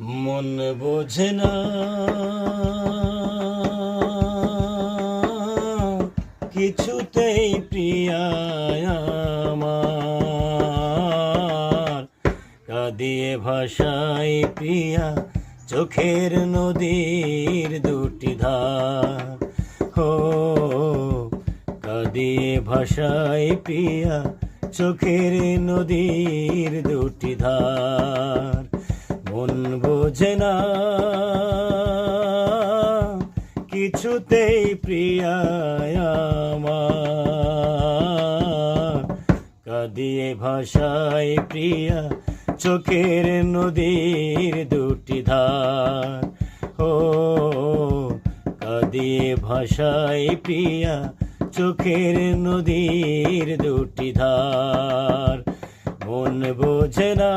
মন বোঝে না। কিছুতেই প্রিয়া আমার। কাঁদিয়ে ভাষায় প্রিয়া, চোখের নদীর দুটি ধার। হো, কাঁদিয়ে ভাষায় প্রিয়া, চোখের নদীর দুটি ধার। মন বোঝে না। কিছুতেই আমার। কাঁদিয়ে ভাষায় প্রিয়া, চোখের নদীর দুটি ধার। ও, কাঁদিয়ে ভাষায় প্রিয়া, চোখের নদীর দুটি ধার। মন বোঝে না।